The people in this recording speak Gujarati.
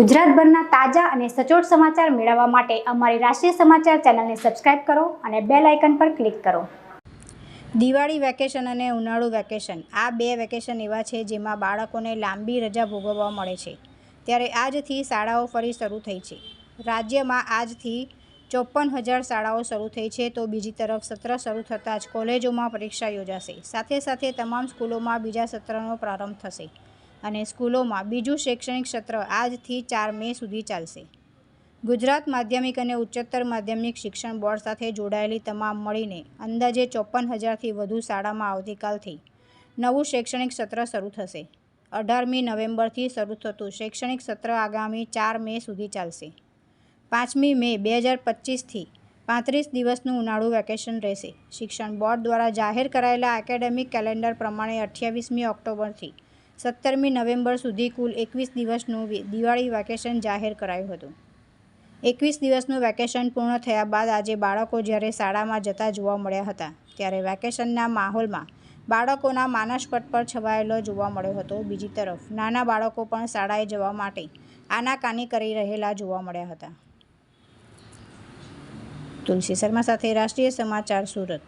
ગુજરાતભરના તાજા અને સચોટ સમાચાર મેળવવા માટે અમારી રાષ્ટ્રીય સમાચાર ચેનલને સબસ્ક્રાઇબ કરો અને બેલ આઇકન પર ક્લિક કરો. દિવાળી વેકેશન અને ઉનાળુ વેકેશન, આ બે વેકેશન એવા છે જેમાં બાળકોને લાંબી રજા ભોગવવા મળે છે. ત્યારે આજથી શાળાઓ ફરી શરૂ થઈ છે. રાજ્યમાં આજથી ચોપન હજાર શાળાઓ શરૂ થઈ છે તો બીજી તરફ સત્ર શરૂ થતાં જ કોલેજોમાં પરીક્ષા યોજાશે. સાથે સાથે તમામ સ્કૂલોમાં બીજા સત્રનો પ્રારંભ થશે. અને સ્કૂલોમાં બીજું શૈક્ષણિક સત્ર આજથી ચાર મે સુધી ચાલશે. ગુજરાત માધ્યમિક અને ઉચ્ચતર માધ્યમિક શિક્ષણ બોર્ડ સાથે જોડાયેલી તમામ મળીને અંદાજે ચોપન હજારથી વધુ શાળામાં આવતીકાલથી નવું શૈક્ષણિક સત્ર શરૂ થશે. અઢારમી નવેમ્બરથી શરૂ થતું શૈક્ષણિક સત્ર આગામી ચાર મે સુધી ચાલશે. પાંચમી મે બે હજાર પચીસથી પાંત્રીસ દિવસનું ઉનાળુ વેકેશન રહેશે. શિક્ષણ બોર્ડ દ્વારા જાહેર કરાયેલા એકેડેમિક કેલેન્ડર પ્રમાણે અઠ્યાવીસમી ઓક્ટોબરથી સત્તરમી નવેમ્બર સુધી કુલ એકવીસ દિવસનું દિવાળી વેકેશન જાહેર કરાયું હતું. એકવીસ દિવસનું વેકેશન પૂર્ણ થયા બાદ આજે બાળકો જ્યારે શાળામાં જતા જોવા મળ્યા હતા, ત્યારે વેકેશનના માહોલમાં બાળકોના માનસપટ પર છવાયેલો જોવા મળ્યો હતો. બીજી તરફ, નાના બાળકો પણ શાળાએ જવા માટે આનાકાની કરી રહેલા જોવા મળ્યા હતા. તુલસી શર્મા સાથે રાષ્ટ્રીય સમાચાર સુરત.